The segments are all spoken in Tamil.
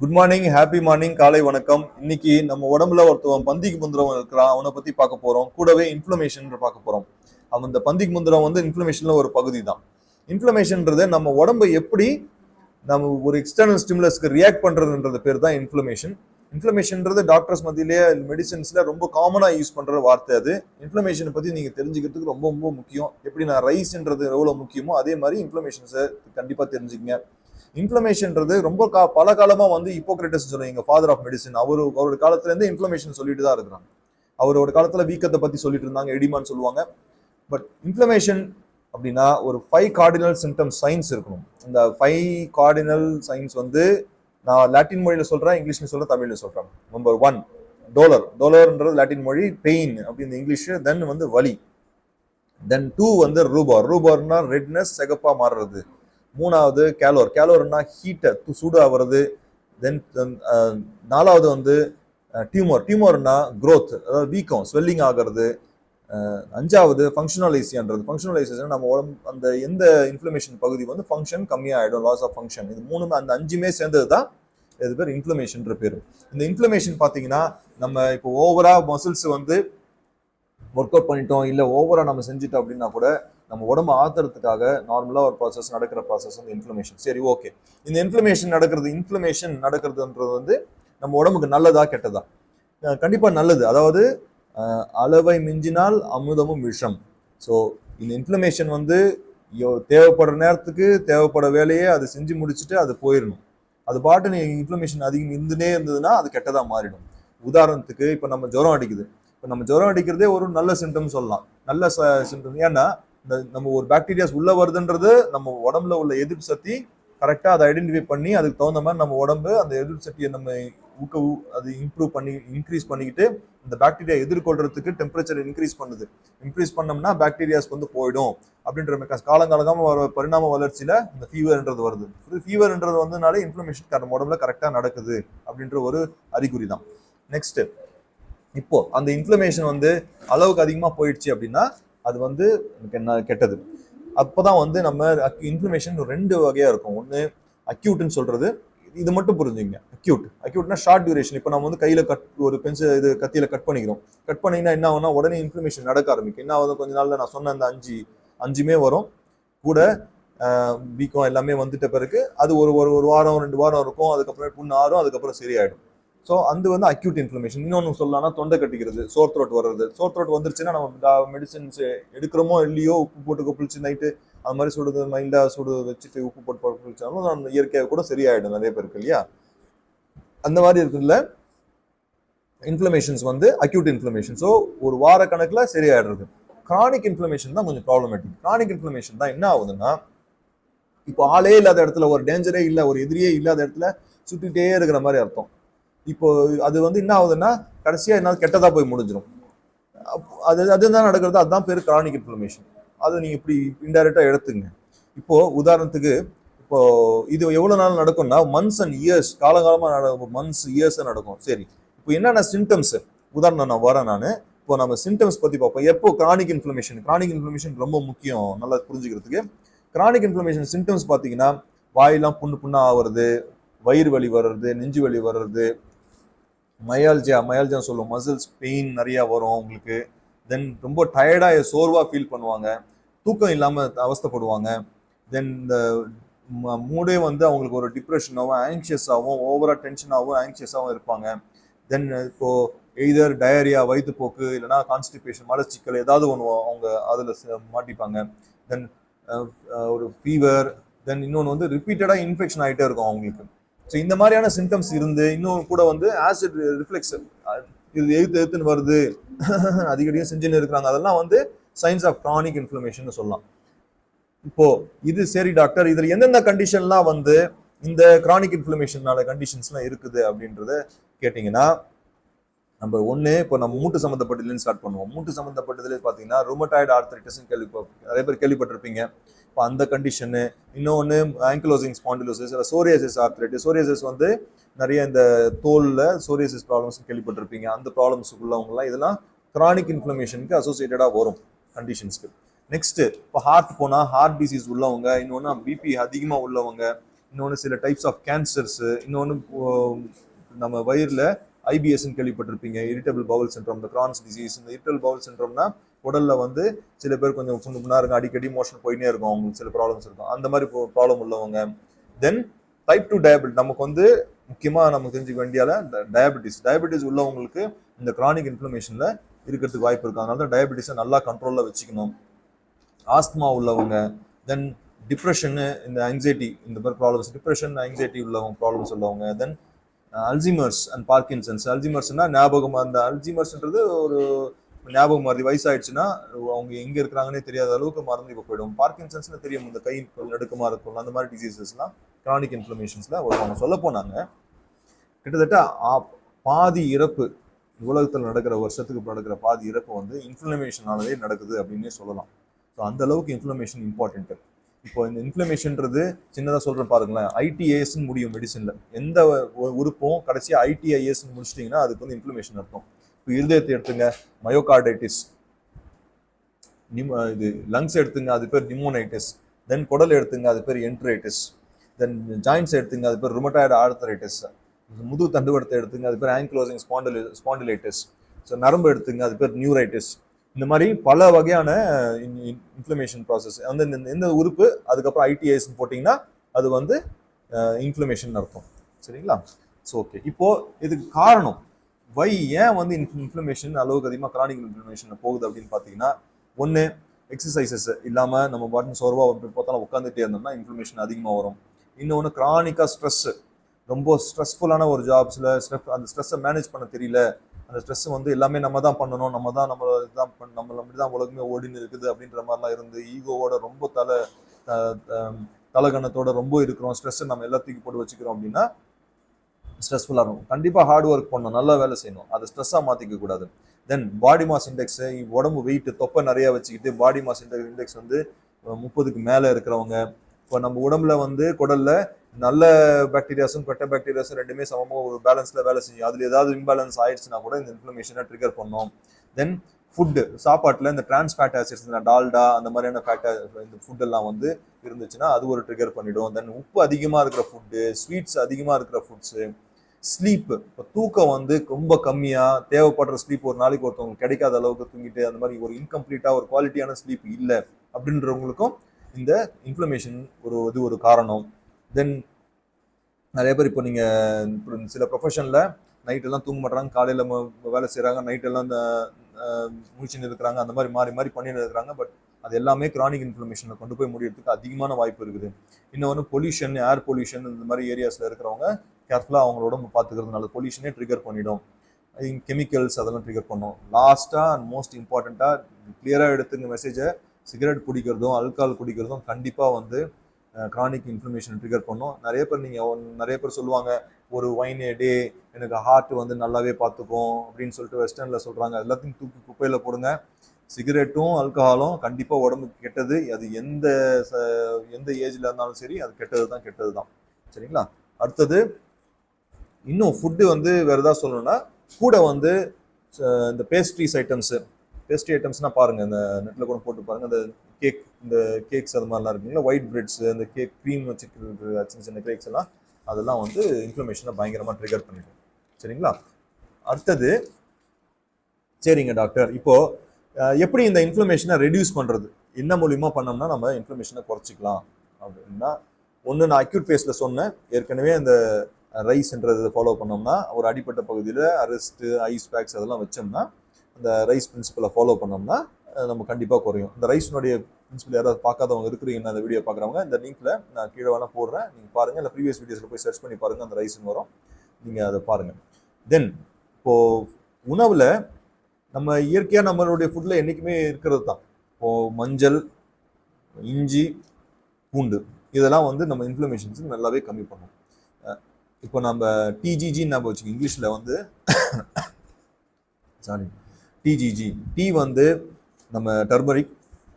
குட் மார்னிங் ஹாப்பி மார்னிங் காலை வணக்கம். இன்னைக்கு நம்ம உடம்புல ஒருத்தவன் பந்திக்கு முந்திரவன் இருக்கிறான். அவனை பத்தி பார்க்க போறோம். கூடவே இன்ஃப்ளமேஷன் பார்க்க போறோம். அவன் இந்த பந்திக்கு முந்திரம் வந்து இன்ஃப்ளமேஷன்ல ஒரு பகுதி தான் இன்ஃப்ளமேஷன்ன்றது நம்ம உடம்பை எப்படி நம்ம ஒரு எக்ஸ்டர்னல் ஸ்டிமுலஸ்க்கு ரியாக்ட் பண்றதுன்றது பேர் தான் இன்ஃப்ளமேஷன் இன்ஃப்ளமேஷன்ன்றது டாக்டர்ஸ் மத்தியிலேயே மெடிசன்ஸ்ல ரொம்ப காமனாக யூஸ் பண்ற வார்த்தை அது. இன்ஃப்ளமேஷனை பத்தி நீங்க தெரிஞ்சுக்கிறதுக்கு ரொம்ப ரொம்ப முக்கியம். எப்படி நான் ரைஸ்ன்றது எவ்வளோ முக்கியமோ அதே மாதிரி இன்ஃப்ளமேஷன்ஸை கண்டிப்பா தெரிஞ்சுக்கங்க. இன்ஃப்ளமேஷன்ன்றது ரொம்ப கா பல காலமாக வந்து இப்போக்ரேட்டஸ் எங்கள் ஃபாதர் ஆஃப் மெடிசன் அவர் அவரோட காலத்துலேருந்து இன்ஃப்ளமேஷன் சொல்லிட்டு தான் இருக்கிறாங்க. அவரோட காலத்தில் வீக்கத்தை பற்றி சொல்லிட்டு இருந்தாங்க எடிமான்னு சொல்லுவாங்க. பட் இன்ஃப்ளமேஷன் அப்படின்னா ஒரு ஃபைவ் கார்டினல் சிம்டம்ஸ் சைன்ஸ் இருக்கணும். இந்த ஃபைவ் கார்டினல் சைன்ஸ் வந்து நான் லாட்டின் மொழியில் சொல்கிறேன் இங்கிலீஷ்ல சொல்கிறேன் தமிழில் சொல்கிறேன் நம்பர் ஒன் டோலர் டோலர்ன்றது லாட்டின் மொழி பெயின் அப்படின்னு இங்கிலீஷ் தென் வந்து வலி. தென் டூ வந்து ரூபார் ரூபார்னா ரெட்னஸ் செகப்பாக மாறுறது. மூணாவது கேலோர். கேலோர்னா ஹீட்டை சூடு ஆகிறது தென் நாலாவது வந்து டியூமர் டியூமர்னா க்ரோத் அதாவது வீக்கம் ஸ்வெல்லிங் ஆகிறது. அஞ்சாவது ஃபங்க்ஷனலைசியன்றது ஃபங்க்ஷனலைசேஷன் நம்ம உடம்பு அந்த எந்த இன்ஃப்ளமேஷன் பகுதி வந்து ஃபங்க்ஷன் கம்மியாகிடும் லாஸ் ஆஃப் ஃபங்க்ஷன் இது மூணுமே அந்த அஞ்சுமே சேர்ந்தது தான் இது பேர் இன்ஃப்ளமேஷன்ற பேர். இந்த இன்ஃப்ளமேஷன் பார்த்தீங்கன்னா நம்ம இப்போ ஓவரா மசில்ஸ் வந்து ஒர்க் அவுட் பண்ணிட்டோம் இல்லை ஓவரா நம்ம செஞ்சுட்டோம் அப்படின்னா கூட நம்ம உடம்பு ஆத்துறதுக்காக நார்மலாக ஒரு ப்ராசஸ் நடக்கிற ப்ராசஸ் வந்து இன்ஃப்ளமேஷன் சரி ஓகே இந்த இன்ஃப்ளமேஷன் நடக்கிறது இன்ஃப்ளமேஷன் நடக்கிறதுன்றது வந்து நம்ம உடம்புக்கு நல்லதா கெட்டதா? கண்டிப்பாக நல்லது. அதாவது அளவை மிஞ்சினால் அமுதமும் விஷம். ஸோ இந்த இன்ஃப்ளமேஷன் வந்து தேவைப்படுற நேரத்துக்கு தேவைப்படுற வேலையை அது செஞ்சு முடிச்சுட்டு அது போயிடணும் அது பாட்டு நீ இன்ஃப்ளமேஷன் அதிகம் இருந்துனே இருந்ததுன்னா அது கெட்டதாக மாறிடும். உதாரணத்துக்கு இப்போ நம்ம ஜுரம் அடிக்குது. இப்போ நம்ம ஜுரம் அடிக்கிறதே ஒரு நல்ல சிம்டம் சொல்லலாம். நல்ல சிம்டம் ஏன்னா நம்ம ஒரு பாக்டீரியாஸ் உள்ள வருதுன்றது நம்ம உடம்புல உள்ள எதிர்ப்பு சக்தி கரெக்டாக அதை ஐடென்டிஃபை பண்ணி அதுக்கு தகுந்த மாதிரி நம்ம உடம்பு அந்த எதிர்ப்பு சக்தியை நம்ம ஊக்க அது இம்ப்ரூவ் பண்ணி இன்க்ரீஸ் பண்ணிக்கிட்டு இந்த பாக்டீரியா எதிர்கொள்றதுக்கு டெம்பரேச்சர் இன்க்ரீஸ் பண்ணுது. இன்க்ரீஸ் பண்ணோம்னா பாக்டீரியாஸ் வந்து போயிடும் அப்படின்ற மெக்காஸ் காலங்காலமாக வர பரிணாம வளர்ச்சியில் இந்த ஃபீவர்ன்றது வருது. ஃபீவர்ன்றது வந்துனாலே இன்ஃப்ளமேஷன் நம்ம உடம்புல கரெக்டாக நடக்குது அப்படின்ற ஒரு அறிகுறி தான். நெக்ஸ்ட்டு இப்போ அந்த இன்ஃப்ளமேஷன் வந்து அளவுக்கு அதிகமாக போயிடுச்சு அப்படின்னா அது வந்து என்ன கெட்டது. அப்போதான் வந்து நம்ம இன்ஃப்ளமேஷன் ரெண்டு வகையாக இருக்கும். ஒன்று அக்யூட்னு சொல்கிறது இது மட்டும் புரிஞ்சுங்க அக்யூட் அக்யூட்னா ஷார்ட் டியூரேஷன் இப்போ நம்ம வந்து கையில் கட் ஒரு பென்சில் இது கத்தியில் கட் பண்ணிக்கிறோம். கட் பண்ணீங்கன்னா என்ன ஆகும்னா உடனே இன்ஃப்ளமேஷன் நடக்க ஆரம்பிக்கும். என்ன ஆகுது? கொஞ்ச நாளில் நான் சொன்ன அந்த அஞ்சு அஞ்சுமே வரும். கூட வீக்கம் எல்லாமே வந்துட்ட பிறகு அது ஒரு ஒரு ஒரு வாரம் ரெண்டு வாரம் இருக்கும். அதுக்கப்புறம் புண்ணு ஆறும். அதுக்கப்புறம் சரியாயிடும். ஸோ அது வந்து அக்யூட் இன்ஃப்ளமேஷன் இன்னொன்று சொல்லலாம்னா தொண்டை கட்டிக்கிறது சோர் த்ரோட் வர்றது. சோர் த்ரோட் வந்துருச்சுன்னா நம்ம மெடிசின்ஸ் எடுக்கிறோமோ இல்லையோ உப்பு போட்டு குப்பிளிச்சு நைட்டு அது மாதிரி சுடுது மைண்டாக சுடு வச்சுட்டு உப்பு போட்டு கொப்பளிச்சாலும் நம்ம இயற்கையாக கூட சரியாயிடும் நிறைய பேருக்கு இல்லையா? அந்த மாதிரி இருக்குதுல இன்ஃப்ளமேஷன்ஸ் வந்து அக்யூட் இன்ஃப்ளமேஷன் ஸோ ஒரு வார கணக்கில் சரியாயிடுறது. கிரானிக் இன்ஃப்ளமேஷன் தான் கொஞ்சம் ப்ராப்ளமேட்டிக் கிரானிக் இன்ஃப்ளமேஷன் தான் என்ன ஆகுதுன்னா இப்போ ஆளே இல்லாத இடத்துல ஒரு டேஞ்சரே இல்லை ஒரு எதிரியே இல்லாத இடத்துல சுற்றிட்டே இருக்கிற மாதிரி அர்த்தம். இப்போ அது வந்து என்ன ஆகுதுன்னா கடைசியாக என்ன கெட்டதாக போய் முடிஞ்சிடும் அப்ப- அது அதுதான் நடக்கிறது அதுதான் பேர் கிரானிக் இன்ஃப்ளமேஷன் அதை நீங்கள் இப்படி இன்டைரக்டாக எடுத்துங்க. இப்போது உதாரணத்துக்கு இப்போ இது எவ்வளோ நாள் நடக்கும்னா மந்த்ஸ் அண்ட் இயர்ஸ் காலகாலமாக நடக்கும் மந்த்ஸ் இயர்ஸாக நடக்கும். சரி இப்போ என்னென்ன சிம்டம்ஸ் உதாரணம் நான் வரேன் நான். இப்போ நம்ம சிம்டம்ஸ் பற்றி பார்ப்போம். எப்போ கிரானிக் இன்ஃப்ளமேஷன் கிரானிக் இன்ஃப்ளமேஷன் ரொம்ப முக்கியம். நல்லா புரிஞ்சுக்கிறதுக்கு. கிரானிக் இன்ஃப்ளமேஷன் சிம்டம்ஸ் பார்த்தீங்கன்னா வாயெல்லாம் புண்ணு புண்ணாக ஆகிறது வயிறு வலி வர்றது நெஞ்சு வலி வர்றது மயால்ஜியா மயால்ஜியா சொல்லுவோம். மசில்ஸ் பெயின் நிறையா வரும் அவங்களுக்கு தென் ரொம்ப டயர்டாக சோர்வாக ஃபீல் பண்ணுவாங்க. தூக்கம் இல்லாமல் அவஸ்தைப்படுவாங்க. தென் இந்த ம- மூடே வந்து அவங்களுக்கு ஒரு டிப்ரெஷனாகவும் ஆங்ஷியஸாகவும் ஓவராக டென்ஷனாகவும் ஆங்ஷியஸாகவும் இருப்பாங்க. தென் இப்போது எய்தர் டயரியா வயிற்றுப்போக்கு இல்லைனா கான்ஸ்டிபேஷன் மலச்சிக்கல் ஏதாவது ஒன்று அவங்க அதில் மாட்டிப்பாங்க. தென் ஒரு ஃபீவர் தென் இன்னொன்று வந்து ரிப்பீட்டடாக இன்ஃபெக்ஷன் ஆகிட்டே இருக்கும் அவங்களுக்கு. ஸோ இந்த மாதிரியான சிம்டம்ஸ் இருந்து இன்னும் கூட வந்து ஆசிட் ரிஃப்ளெக்ஸ் இது எழுத்து எழுத்துன்னு வருது. அதிகடியும் செஞ்சுன்னு இருக்கிறாங்க. அதெல்லாம் வந்து சைன்ஸ் ஆஃப் க்ரானிக் இன்ஃப்ளமேஷன் சொல்லலாம். இப்போ இது சரி டாக்டர் இதில் எந்தெந்த கண்டிஷன்லாம் வந்து இந்த கிரானிக் இன்ஃப்ளமேஷனால கண்டிஷன்ஸ்லாம் இருக்குது அப்படின்றத கேட்டிங்கன்னா நம்பர் ஒன்று இப்போ நம்ம மூட்டு சம்மந்தப்பட்டதுலேருந்து ஸ்டார்ட் பண்ணுவோம். மூட்டு சம்மந்தப்பட்டதுல பார்த்தீங்கன்னா ருமட்டாய்டு ஆர்த்தரைட்டிஸ் கேள்வி நிறைய பேர் கேள்விப்பட்டிருப்பீங்க. இப்போ அந்த கண்டிஷனு இன்னொன்று ஆங்கிலோசிங் ஸ்பாண்டிலோசிஸ் இல்லை சோரியாசிஸ் ஆர்த்ரைட்டிஸ் சோரியாசிஸ் வந்து நிறைய இந்த தோலில் சோரியாசிஸ் ப்ராப்ளம்ஸ் கேள்விப்பட்டிருப்பீங்க. அந்த ப்ராப்ளம்ஸ் உள்ளவங்களாம் இதெல்லாம் கிரானிக் இன்ஃப்ளமேஷனுக்கு அசோசியேட்டடாக வரும் கண்டிஷன்ஸ்க்கு நெக்ஸ்ட்டு இப்போ ஹார்ட் போனால் ஹார்ட் டிசீஸ் உள்ளவங்க இன்னொன்று பிபி அதிகமாக உள்ளவங்க இன்னொன்று சில டைப்ஸ் ஆஃப் கேன்சர்ஸு இன்னொன்று நம்ம வயிறில் ஐபிஎஸ்ன்னு கேள்விப்பட்டிருப்பீங்க. இரிட்டபிள் பவுல் சின்ரம் இந்த கிரான்ஸ் டிசீஸ் இந்த இரிட்டபிள் பவுல் சின்ரம்னா உடலில் வந்து சில பேர் கொஞ்சம் புண்ணு புண்ணா இருக்கும் அடிக்கடி மோஷன் போயினே இருக்கும். அவங்களுக்கு சில ப்ராப்ளம்ஸ் இருக்கும். அந்த மாதிரி ப்ராப்ளம் உள்ளவங்க. தென் டைப் டூ டயபிட் நமக்கு வந்து முக்கியமாக நமக்கு தெரிஞ்சுக்க வேண்டியால டயபிட்டிஸ் டயபிட்டிஸ் உள்ளவங்களுக்கு இந்த கிரானிக் இன்ஃப்ளமேஷனில் இருக்கிறதுக்கு வாய்ப்பு இருக்கு. அதனால தான் டயபிட்டிஸை நல்லா கண்ட்ரோலில் வச்சுக்கணும். ஆஸ்துமா உள்ளவங்க தென் டிப்ரெஷனு இந்த ஆங்ஸைட்டி இந்த மாதிரி ப்ராப்ளம்ஸ் டிப்ரெஷன் ஆங்ஸைட்டி உள்ளவங்க ப்ராப்ளம்ஸ் உள்ளவங்க. Then அல்ஜிமர்ஸ் and Parkinson's. அல்ஜிமர்ஸ்னா ஞாபகம் அந்த அல்ஜிமர்ஸ்ன்றது ஒரு ஞாபகம் மறதி வயசாயிடுச்சுன்னா அவங்க எங்கே இருக்கிறாங்கன்னே தெரியாத அளவுக்கு மறந்து இப்போ போயிடும். பார்க்கின்சன்ஸ்னு தெரியும் இந்த கை நடுக்கமாக இருக்கும் அந்த மாதிரி டிசீசஸ்லாம் கிரானிக் இன்ஃப்ளமேஷன்ஸில் வருவாங்க சொல்ல போனாங்க. கிட்டத்தட்ட பாதி இறப்பு உலகத்தில் நடக்கிற வருஷத்துக்கு நடக்கிற பாதி இறப்பு வந்து இன்ஃப்ளமேஷனாலே நடக்குது அப்படின்னே சொல்லலாம். ஸோ அந்த அளவுக்கு இன்ஃப்ளமேஷன் இம்பார்ட்டன்ட்டு இப்போ இந்த இன்ஃப்ளமேஷன்றது சின்னதாக சொல்கிறேன் பாருங்களேன். ஐடிஐஎஸ்ன்னு முடியும் மெடிசனில் எந்த உறுப்பும் கடைசியாக ஐடிஐஎஸ்ன்னு முடிச்சிட்டிங்கன்னா அதுக்கு வந்து இன்ஃப்ளமேஷன் அர்த்தம். இப்போ இருதயத்தை எடுத்துங்க மயோகார்டைட்டிஸ் நிம் இது லங்ஸ் எடுத்துங்க அது பேர் நிமோனைட்டிஸ் தென் குடல் எடுத்துங்க அது பேர் என்ட்ரைட்டிஸ் தென் ஜாயின்ஸ் எடுத்துங்க அது பேர் ருமட்டாய்டு ஆர்த்தரைட்டிஸ் முதுகு தண்டுவடத்தை எடுத்துங்க அது பேர் ஆங்க்ளோசிங் ஸ்பாண்டிலி ஸ்பாண்டிலைட்டிஸ் ஸோ நரம்பு எடுத்துங்க அது பேர் நியூரைட்டிஸ் இந்த மாதிரி பல வகையான இன்ஃப்ளமேஷன் ப்ராசஸ் வந்து இந்த இந்த உறுப்பு அதுக்கப்புறம் ஐடிஐஸ் போட்டிங்கன்னா அது வந்து இன்ஃப்ளமேஷன் அர்த்தம். சரிங்களா? ஸோ ஓகே இப்போது இதுக்கு காரணம் வை ஏன் வந்து இன்ஃப்ளமேஷன் அளவுக்கு அதிகமாக கிரானிக் இன்ஃப்ளமேஷன் போகுது அப்படின்னு பார்த்தீங்கன்னா ஒன்று எக்ஸசைசஸ் இல்லாமல் நம்ம பாட்டு சோர்வாக பார்த்தாலும் உட்காந்துட்டே இருந்தோம்னா இன்ஃப்ளமேஷன் அதிகமாக வரும். இன்னொன்று கிரானிக்காக ஸ்ட்ரெஸ்ஸு ரொம்ப ஸ்ட்ரெஸ்ஃபுல்லான ஒரு ஜாப்ஸில் ஸ்ட்ரெஸ் அந்த ஸ்ட்ரெஸ்ஸை மேனேஜ் பண்ண தெரியல அந்த ஸ்ட்ரெஸ் வந்து எல்லாமே நம்ம தான் பண்ணணும். நம்ம தான் நம்ம தான் பண்ண நம்ம அப்படி தான் உலகமே ஓடின்னு இருக்குது அப்படின்ற மாதிரிலாம் இருந்து ஈகோவோட ரொம்ப தலை தலகணத்தோட ரொம்ப இருக்கிறோம். ஸ்ட்ரெஸ்ஸை நம்ம எல்லாத்தையும் போட்டு வச்சுக்கிறோம் அப்படின்னா ஸ்ட்ரெஸ்ஃபுல்லாக இருக்கும். கண்டிப்பாக ஹார்ட் ஒர்க் பண்ணணும். நல்லா வேலை செய்யணும். அதை ஸ்ட்ரெஸ்ஸாக மாற்றிக்க கூடாது. தென் பாடி மாஸ் இண்டெக்ஸு உடம்பு வெயிட் தொப்பை நிறையா வச்சுக்கிட்டு பாடி மாஸ் இண்டெக்ஸ் இண்டெக்ஸ் வந்து முப்பதுக்கு மேலே இருக்கிறவங்க இப்போ நம்ம உடம்புல வந்து குடல்ல நல்ல பாக்டீரியாஸும் கெட்ட பாக்டீரியாஸும் ரெண்டுமே சமமாக ஒரு பேலன்ஸில் வேலை செய்யும் அதில் ஏதாவது இம்பேலன்ஸ் ஆயிடுச்சுன்னா கூட இந்த இன்ஃப்ளமேஷனை ட்ரிகர் பண்ணும். தென் ஃபுட்டு சாப்பாட்டில் இந்த டிரான்ஸ் ஃபேட் ஆசிட்ஸ் இந்த டால்டா அந்த மாதிரியான ஃபேட் இந்த ஃபுட்டெல்லாம் வந்து இருந்துச்சுன்னா அது ஒரு ட்ரிகர் பண்ணிடும். தென் உப்பு அதிகமாக இருக்கிற ஃபுட்டு ஸ்வீட்ஸ் அதிகமாக இருக்கிற ஃபுட்ஸு ஸ்லீப்பு இப்போ தூக்கம் வந்து ரொம்ப கம்மியாக தேவைப்படுற ஸ்லீப் ஒரு நாளைக்கு ஒருத்தவங்களுக்கு கிடைக்காத அளவுக்கு தூங்கிட்டு அந்த மாதிரி ஒரு இன்கம்ப்ளீட்டாக ஒரு குவாலிட்டியான ஸ்லீப் இல்லை அப்படின்றவங்களுக்கும் இந்த இன்ஃப்ளமேஷன் ஒரு இது ஒரு காரணம். தென் நிறைய பேர் இப்போ நீங்கள் சில ப்ரொஃபஷனில் நைட்டெல்லாம் தூங்க மாட்டாங்க காலையில் வேலை செய்கிறாங்க நைட்டெல்லாம் இந்த முடிச்சுன்னு இருக்கிறாங்க அந்த மாதிரி மாறி மாறி பண்ணிட்டு இருக்கிறாங்க பட் அது எல்லாமே கிரானிக் இன்ஃப்ளமேஷனில் கொண்டு போய் முடியறதுக்கு அதிகமான வாய்ப்பு இருக்குது. இன்னொன்று பொல்யூஷன் ஏர் பொல்யூஷன் இந்த மாதிரி ஏரியாஸில் இருக்கிறவங்க கேர்ஃபுல்லாக அவங்களோட பார்த்துக்கிறதுனால பொல்யூஷனே ட்ரிகர் பண்ணிடும். கெமிக்கல்ஸ் அதெல்லாம் ட்ரிகர் பண்ணும். லாஸ்ட்டாக அண்ட் மோஸ்ட் இம்பார்ட்டண்ட்டாக கிளியராக எடுத்துங்க மெசேஜை சிகரெட் குடிக்கிறதும் அல்கால் குடிக்கிறதும் கண்டிப்பாக வந்து கிரானிக் இன்ஃப்ளமேஷன் ட்ரிகர் பண்ணும். நிறைய பேர் நீங்கள் நிறைய பேர் சொல்லுவாங்க ஒரு ஒயின் டே எனக்கு ஹார்ட் வந்து நல்லாவே பார்த்துக்கும் அப்படின்னு சொல்லிட்டு வெஸ்டர்னில் சொல்கிறாங்க எல்லாத்தையும் தூக்கி குப்பையில் போடுங்க. சிகரெட்டும் ஆல்கஹாலும் கண்டிப்பாக உடம்புக்கு கெட்டது. அது எந்த ச- எந்த ஏஜில் இருந்தாலும் சரி அது கெட்டது தான் கெட்டது தான் சரிங்களா? அடுத்தது இன்னும் ஃபுட்டு வந்து வேறு எதாவது சொல்லணும்னா கூட வந்து ச- இந்த பேஸ்ட்ரீஸ் ஐட்டம்ஸு பேஸ்ட்ரி ஐட்டம்ஸ்னால் பாருங்கள் இந்த நெட்டில் கூட போட்டு பாருங்கள் அந்த கேக் இந்த கேக்ஸ் அது மாதிரிலாம் இருக்குங்களா ஒயிட் பிரெட்ஸ் அந்த கேக் க்ரீம் வச்சுருக்க சின்ன சின்ன கேக்ஸ் எல்லாம் அதெல்லாம் வந்து இன்ஃப்ளமேஷனை பயங்கரமாக ட்ரிகர் பண்ணிடும். சரிங்களா? அடுத்தது சரிங்க டாக்டர் இப்போது எப்படி இந்த இன்ஃப்ளமேஷனை ரெடியூஸ் பண்ணுறது என்ன மூலியமாக பண்ணோம்னா நம்ம இன்ஃப்ளமேஷனை குறைச்சிக்கலாம் அப்படின்னா ஒன்று நான் அக்யூட் ஃபேஸில் சொன்னேன். ஏற்கனவே அந்த ரைஸ்ன்றதை ஃபாலோ பண்ணோம்னா ஒரு அடிப்பட்ட பகுதியில் அரெஸ்ட்டு ஐஸ் பேக்ஸ் அதெல்லாம் வச்சோம்னா அந்த ரைஸ் பிரின்சிபலை ஃபாலோ பண்ணோம்னா நம்ம கண்டிப்பாக குறையும். இந்த ரைஸ்னுடைய பிரின்சிபல் யாராவது பார்க்காதவங்க இருக்கிறீங்கன்னா அந்த வீடியோ பார்க்குறவங்க இந்த லிங்க்கில் நான் கீழே வேணா போடுறேன். நீங்கள் பாருங்கள் இல்லை ப்ரீவியஸ் வீடியோஸில் போய் சர்ச் பண்ணி பாருங்கள் அந்த ரைஸ்னு வரும். நீங்கள் அதை பாருங்கள் தென் இப்போது உணவில் நம்ம இயற்கையாக நம்மளுடைய ஃபுட்டில் என்றைக்குமே இருக்கிறது தான். இப்போது மஞ்சள் இஞ்சி பூண்டு இதெல்லாம் வந்து நம்ம இன்ஃப்ளமேஷன்ஸ் நல்லாவே கம்மி பண்ணும். இப்போ நம்ம டிஜிஜின்னு நம்ம வச்சுக்கோங்க. இங்கிலீஷில் வந்து சாரி டிஜிஜி டீ வந்து நம்ம டர்மரிக்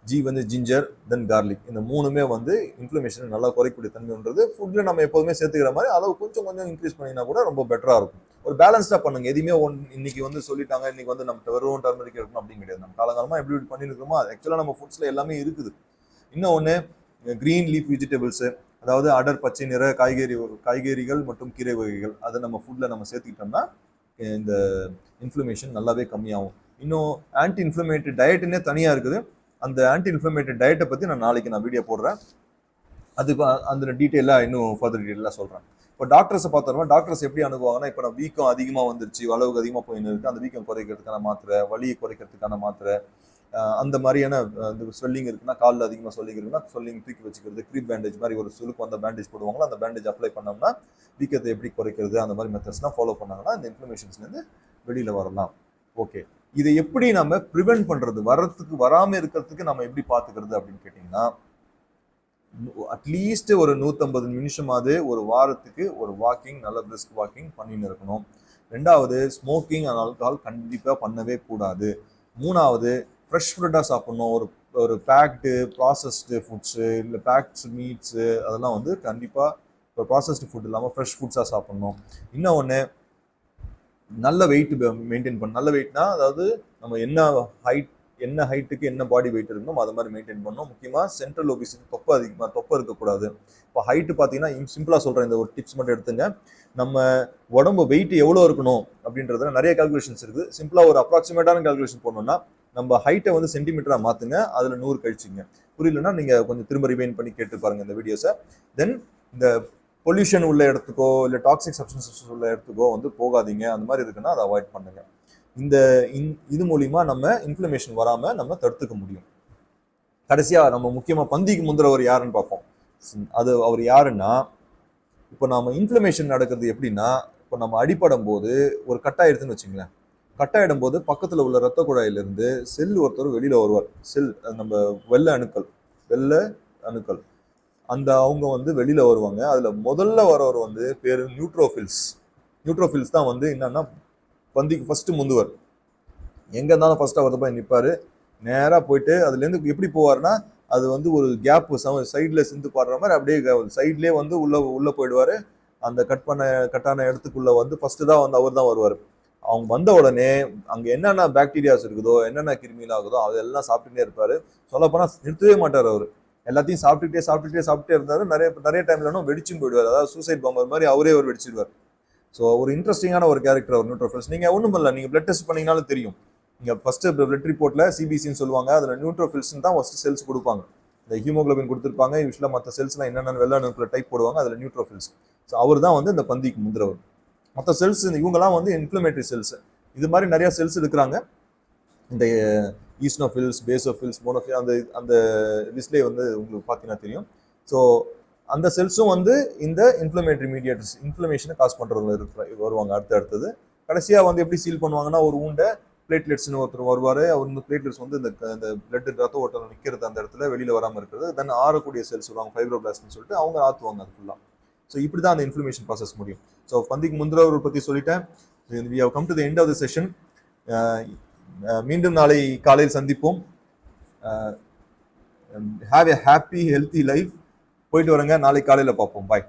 ஜி வந்து ஜிஞ்சர் தென் கார்லிக் இந்த மூணுமே வந்து இன்ஃப்ளமேஷனை நல்லா குறைக்கக்கூடிய தன்மைன்றது ஃபுட்டில் நம்ம எப்போதுமே சேர்த்துக்கிற மாதிரி அளவு கொஞ்சம் கொஞ்சம் இன்க்ரீஸ் பண்ணினா கூட ரொம்ப பெட்டராக இருக்கும். ஒரு பேலன்ஸ்டாக பண்ணுங்க. எதுவுமே ஒன் இன்னைக்கு வந்து சொல்லிட்டாங்க. இன்னைக்கு வந்து நம்ம வெறும் டர்மரிக் இருக்கணும் அப்படின்னு கிடையாது. நம்ம காலங்காலமாக எப்படி இப்படி பண்ணியிருக்கிறோமோ அது ஆக்சுவலாக நம்ம ஃபுட்ஸில் எல்லாமே இருக்குது. இன்னும் ஒன்று க்ரீன் லீஃப் வெஜிடபிள்ஸு அதாவது அடர் பச்சை நிற காய்கறி காய்கறிகள் மற்றும் கீரை வகைகள் அதை நம்ம ஃபுட்டில் நம்ம சேர்த்துக்கிட்டோம்னா இந்த இன்ஃப்ளமேஷன் நல்லாவே கம்மியாகும். இன்னும் ஆன்டி இன்ஃப்ளமேட்டரி டயட்டுன்னே தனியாக இருக்குது. அந்த ஆன்டி இன்ஃப்ளமேட்டரி டயட்டை பற்றி நான் நாளைக்கு நான் வீடியோ போடுறேன். அது அந்த டீட்டெயிலாக இன்னும் ஃபர்தர் டீட்டெயிலாக சொல்கிறேன் இப்போ டாக்டர்ஸை பார்த்தோம்னா டாக்டர்ஸ் எப்படி அணுகுவாங்கன்னா இப்போ நான் வீக்கம் அதிகமாக வந்துருச்சு அளவுக்கு அதிகமாக போயின்னு இருக்குது அந்த வீக்கம் குறைக்கிறதுக்கான மாத்திரை வலியை குறைக்கிறதுக்கான மாத்திரை அந்த மாதிரியான இந்த ஸ்வெல்லிங் இருக்குன்னா காலில் அதிகமாக ஸ்வெல்லிங் இருக்குன்னா ஸ்வெல்லிங் தூக்கி வச்சுக்கிறது க்ரீப் பேண்டேஜ் மாதிரி ஒரு சுலுக்கு வந்த பேண்டேஜ் போடுவாங்களோ அந்த பேண்டேஜ் அப்ளை பண்ணோம்னா வீக்கத்தை எப்படி குறைக்கிறது அந்த மாதிரி மெத்தட்ஸ்லாம் ஃபாலோ பண்ணாங்கன்னா இந்த இன்ஃப்ளமேஷன்ஸ்லேருந்து வெளியில் வரலாம். ஓகே இதை எப்படி நம்ம ப்ரிவென்ட் பண்ணுறது வர்றதுக்கு வராமல் இருக்கிறதுக்கு நம்ம எப்படி பார்த்துக்கிறது அப்படின்னு கேட்டிங்கன்னா அட்லீஸ்ட் ஒரு நூற்றம்பது நிமிஷமாவது ஒரு வாரத்துக்கு ஒரு வாக்கிங் நல்ல பிரிஸ்க் வாக்கிங் பண்ணின்னு இருக்கணும். ரெண்டாவது ஸ்மோக்கிங் அண்ட் ஆல்கஹால் கண்டிப்பாக பண்ணவே கூடாது. மூணாவது ஃப்ரெஷ் ஃபுட்டாக சாப்பிட்ணும். ஒரு ஒரு பேக்டு ப்ராசஸ்டு ஃபுட்ஸு இல்லை பேக்ட்ஸ் மீட்ஸு அதெல்லாம் வந்து கண்டிப்பாக இப்போ ப்ராசஸ்டு ஃபுட் இல்லாமல் ஃப்ரெஷ் ஃபுட்ஸாக சாப்பிடணும். இன்னொன்று நல்ல வெயிட் மெயின்டைன் பண்ண. நல்ல வெயிட்னா அதாவது நம்ம என்ன ஹைட் என்ன ஹைட்டுக்கு என்ன பாடி வெயிட் இருக்கணும் அதை மாதிரி மெயின்டைன் பண்ணணும் முக்கியமாக சென்ட்ரல் ஒபிசிட்டி தொப்பை அதிகமாக தொப்பை இருக்கக்கூடாது. இப்போ ஹைட்டு பார்த்தீங்கன்னா சிம்பிளாக சொல்கிறேன் இந்த ஒரு டிப்ஸ் மட்டும் எடுத்துங்க. நம்ம உடம்பு வெயிட் எவ்வளோ இருக்கணும் அப்படின்றதுல நிறைய கால்குலேஷன்ஸ் இருக்குது. சிம்பிளாக ஒரு அப்ராக்சிமேட்டான கால்குலேஷன் போனோம்னா நம்ம ஹைட்டை வந்து சென்டிமீட்டராக மாற்றுங்க அதில் நூறு கழிச்சிங்க. புரியலன்னா நீங்கள் கொஞ்சம் திரும்ப ரிவைன் பண்ணி கேட்டு பாருங்கள் இந்த வீடியோஸை தென் இந்த பொல்யூஷன் உள்ள இடத்துக்கோ இல்லை டாக்ஸிக் சப்ஸ்டன்சஸ் உள்ள இடத்துக்கோ வந்து போகாதீங்க. அந்த மாதிரி இருக்குன்னா அதை அவாய்ட் பண்ணுங்க. இந்த இன்- இது மூலிமா நம்ம இன்ஃப்ளமேஷன் வராமல் நம்ம தடுத்துக்க முடியும். கடைசியாக நம்ம முக்கியமாக பந்திக்கு முந்துறவர் யாருன்னு பார்ப்போம். அது அவர் யாருன்னா இப்போ நாம் இன்ஃப்ளமேஷன் நடக்கிறது எப்படின்னா இப்போ நம்ம அடிப்படும் போது ஒரு கட்டாயிடுதுன்னு வச்சுங்களேன். கட்டாயிடும் போது பக்கத்தில் உள்ள ரத்த குழாயிலிருந்து செல் ஒருத்தர் வெளியில் வருவார். செல் நம்ம வெள்ளை அணுக்கள் வெள்ளை அணுக்கள். அந்த அவங்க வந்து வெளியில் வருவாங்க. அதில் முதல்ல வரவர் வந்து பேர் நியூட்ரோஃபில்ஸ் நியூட்ரோஃபில்ஸ் தான் வந்து என்னென்னா பந்திக்கு ஃபஸ்ட்டு முந்துவர். எங்கே இருந்தாலும் ஃபஸ்ட்டாக அவர் போய் நிற்பார் நேராக போயிட்டு அதுலேருந்து எப்படி போவார்னா அது வந்து ஒரு கேப்பு சம சைடில் சிந்து பாடுற மாதிரி அப்படியே சைட்லேயே வந்து உள்ளே உள்ளே போயிடுவார். அந்த கட் பண்ண கட்டான இடத்துக்குள்ளே வந்து ஃபஸ்ட்டு தான் வந்து அவர் தான் வருவார். அவங்க வந்த உடனே அங்கே என்னென்ன பாக்டீரியாஸ் இருக்குதோ என்னென்ன கிருமிகள் ஆகுதோ அதெல்லாம் சாப்பிட்டுட்டே இருப்பார். சொல்லப்போனால் நிறுத்தவே மாட்டார் அவர். எல்லாத்தையும் சாப்பிட்டுட்டே சாப்பிட்டுட்டே சாப்பிட்டே இருந்தாரு. நிறைய நிறைய டைம்ல வெடிச்சும் போயிடுவார். அதாவது சூசைட் பாம்பர் மாதிரி அவரே அவர் வெடிச்சிடுவார் ஸோ ஒரு இன்ட்ரெஸ்டிங்கான ஒரு கேரக்டர் அவர் நியூட்ரோஃபில்ஸ் நீங்கள் ஒன்றும் பண்ணல. நீங்கள் பிளட் டெஸ்ட் பண்ணீங்கனாலும் தெரியும். நீங்கள் ஃபஸ்ட்டு பிளட் ரிப்போர்ட்டில் சிபிசின்னு சொல்லுவாங்க. அதில் நியூட்ரோஃபில்ஸ்னு தான் ஃபஸ்ட்டு செல்ஸ் கொடுப்பாங்க. இந்த ஹீமோக்ளோபின் கொடுத்துருப்பாங்க. யூஸ்வலாக மற்ற செல்ஸ்லாம் என்னென்ன வெள்ளை அணுக்களை டைப் போடுவாங்க அதில் நியூட்ரோஃபில்ஸ் ஸோ அவர் தான் வந்து இந்த பந்திக்கு முந்திரவர். மற்ற செல்ஸ் இவங்கெல்லாம் வந்து இன்ஃப்ளமேட்டரி செல்ஸ் இது மாதிரி நிறையா செல்ஸ் இருக்கிறாங்க இந்த ஈஸ்னோஃபில்ஸ் பேசோஃபில்ஸ் மோனோஃபில் அந்த அந்த லிஸ்ட்லேயே வந்து உங்களுக்கு பார்த்தீங்கன்னா தெரியும். ஸோ அந்த செல்ஸும் வந்து இந்த இன்ஃப்ளமேட்டரி மீடியேட்டர்ஸ் இன்ஃப்ளமேஷனை காஸ் பண்ணுறவங்க இருக்கிற வருவாங்க அடுத்து அடுத்தது. கடைசியாக வந்து எப்படி சீல் பண்ணுவாங்கன்னா ஒரு ஊண்டை பிளேட்லெட்ஸ்னு ஒருத்தர் வருவார். அவர் வந்து பிளேட்லெட்ஸ் வந்து இந்த இந்த பிளட் ரத்த ஓட்டம் நிற்கிறது அந்த இடத்துல வெளியில் வராமல் இருக்கிறது. தென் ஆறக்கூடிய செல்ஸ் வருவாங்க ஃபைப்ரோபிளாஸ்ட்னு சொல்லிட்டு அவங்க ஆற்றுவாங்க அது ஃபுல்லாக ஸோ இப்படி தான் அந்த இன்ஃப்ளமேஷன் ப்ராசஸ் முடியும். ஸோ பந்திக்கு முந்திரவர் பற்றி சொல்லிட்டேன். We have come to the end of the session மீண்டும் நாளை காலையில் சந்திப்போம். Have a happy healthy life போயிட்டு வரங்க. நாளை காலையில் பார்ப்போம். பாய்